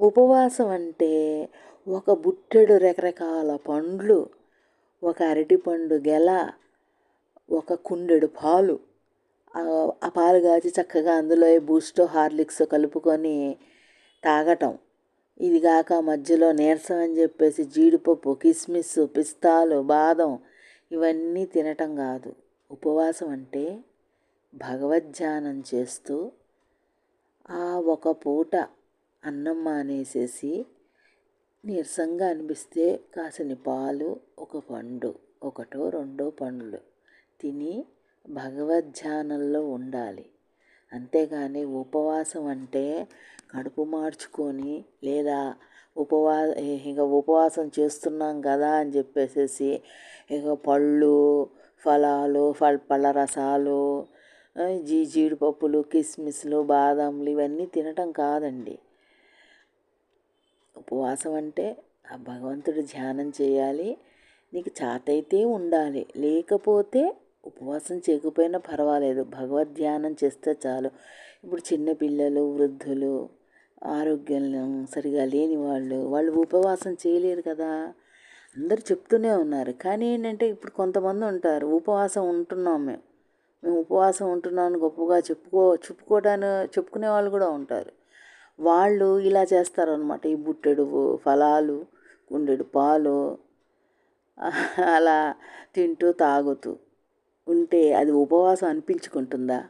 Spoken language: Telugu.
ఉపవాసం అంటే ఒక బుట్టెడు రకరకాల పండ్లు ఒక అరటిపండు గెల ఒక కుండెడు పాలు. ఆ పాలు కాచి చక్కగా అందులో బూస్టో హార్లిక్స్ కలుపుకొని తాగటం. ఇది కాక మధ్యలో నీరసం అని చెప్పేసి జీడిపప్పు కిస్మిస్ పిస్తాలు బాదం ఇవన్నీ తినటం కాదు. ఉపవాసం అంటే భగవద్ధ్యానం చేస్తూ ఆ ఒక పూట అన్నం మానేసేసి నీరసంగా అనిపిస్తే కాసిన పాలు ఒక పండు ఒకటో రెండో పండ్లు తిని భగవద్ధ్యానంలో ఉండాలి. అంతేగాని ఉపవాసం అంటే కడుపు మార్చుకొని లేదా ఉపవా ఇక ఉపవాసం చేస్తున్నాం కదా అని చెప్పేసేసి ఇక పళ్ళు ఫలాలు ఫల పళ్ళ రసాలు జీ జీడిపప్పులు కిస్మిస్లు బాదంలు ఇవన్నీ తినటం కాదండి. ఉపవాసం అంటే ఆ భగవంతుడు ధ్యానం చేయాలి నీకు చాతైతే ఉండాలి. లేకపోతే ఉపవాసం చేయకపోయినా పర్వాలేదు. భగవద్ ధ్యానం చేస్తే చాలు. ఇప్పుడు చిన్నపిల్లలు వృద్ధులు ఆరోగ్యం సరిగా లేని వాళ్ళు వాళ్ళు ఉపవాసం చేయలేరు కదా. అందరు చెప్తూనే ఉన్నారు. కానీ ఏంటంటే ఇప్పుడు కొంతమంది ఉంటారు ఉపవాసం ఉంటున్నాం మేము. మేము ఉపవాసం ఉంటున్నామని గొప్పగా చెప్పుకో చెప్పుకోవడానికి చెప్పుకునే వాళ్ళు కూడా ఉంటారు. వాళ్ళు ఇలా చేస్తారనమాట ఈ బుట్టెడు ఫలాలు కుండెడు పాలు అలా తింటూ తాగుతూ ఉంటే అది ఉపవాసం అనిపించుకుంటుందా?